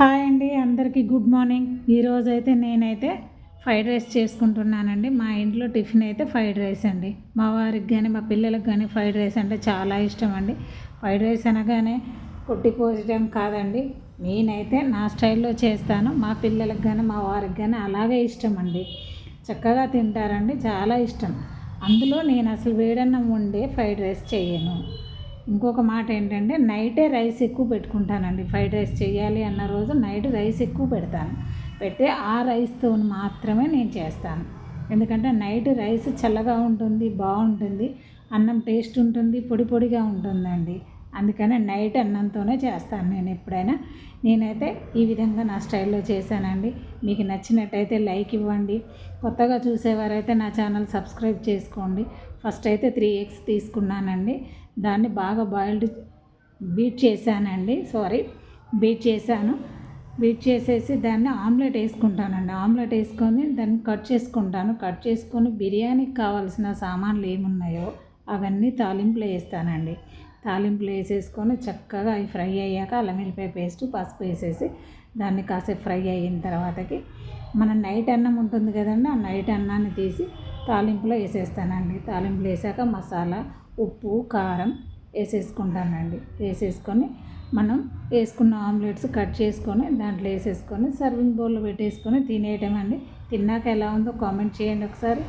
Hi అండి అందరికీ good morning. ఈరోజు అయితే నేనైతే ఫ్రైడ్ రైస్ చేసుకుంటున్నానండి. మా ఇంట్లో టిఫిన్ అయితే ఫ్రైడ్ రైస్ అండి. మా వారికి కానీ మా పిల్లలకు కానీ ఫ్రైడ్ రైస్ అంటే చాలా ఇష్టం అండి ఫ్రైడ్ రైస్ అనగానే కొట్టిపోసడం కాదండి. నేనైతే నా స్టైల్లో చేస్తాను. మా పిల్లలకు కానీ మా వారికి కానీ అలాగే ఇష్టం అండి చక్కగా తింటారండి. చాలా ఇష్టం. అందులో నేను అసలు వేడన్నం వండే ఫ్రైడ్ రైస్ చేయను. ఇంకొక మాట ఏంటంటే నైటే రైస్ ఎక్కువ పెట్టుకుంటానండి. ఫ్రైడ్ రైస్ చేయాలి అన్న రోజు నైట్ రైస్ ఎక్కువ పెడతాను. పెడితే ఆ రైస్తో మాత్రమే నేను చేస్తాను. ఎందుకంటే నైట్ రైస్ చల్లగా ఉంటుంది బాగుంటుంది అన్నం టేస్ట్ ఉంటుంది పొడి పొడిగా ఉంటుందండి. అందుకని నైట్ అన్నంతోనే చేస్తాను నేను ఎప్పుడైనా. నేనైతే ఈ విధంగా నా స్టైల్లో చేశానండి. మీకు నచ్చినట్టయితే లైక్ ఇవ్వండి. కొత్తగా చూసేవారైతే నా ఛానల్ సబ్స్క్రైబ్ చేసుకోండి. ఫస్ట్ అయితే త్రీ ఎగ్స్ తీసుకున్నానండి. దాన్ని బాగా బాయిల్డ్ బీట్ చేశానండి. సారీ బీట్ చేశాను. బీట్ చేసేసి దాన్ని ఆమ్లెట్ వేసుకుంటానండి. ఆమ్లెట్ వేసుకొని దాన్ని కట్ చేసుకుంటాను. కట్ చేసుకొని బిర్యానీకి కావాల్సిన సామాన్లు ఏమున్నాయో అవన్నీ తాలింపులో వేస్తానండి. తాలింపులు వేసేసుకొని చక్కగా అవి ఫ్రై అయ్యాక అల్లం వెల్లిపాయ పేస్ట్ పసుపు వేసేసి దాన్ని కాసేపు ఫ్రై అయిన తర్వాతకి మన నైట్ అన్నం ఉంటుంది కదండి ఆ నైట్ అన్నాన్ని తీసి తాలింపులో వేసేస్తానండి. తాలింపులు వేసాక మసాలా ఉప్పు కారం వేసేసుకుంటానండి. వేసేసుకొని మనం వేసుకున్న ఆమ్లెట్స్ కట్ చేసుకొని దాంట్లో వేసేసుకొని సర్వింగ్ బౌల్లో పెట్టేసుకొని తినేయటం అండి తిన్నాక ఎలా ఉందో కామెంట్ చేయండి ఒకసారి.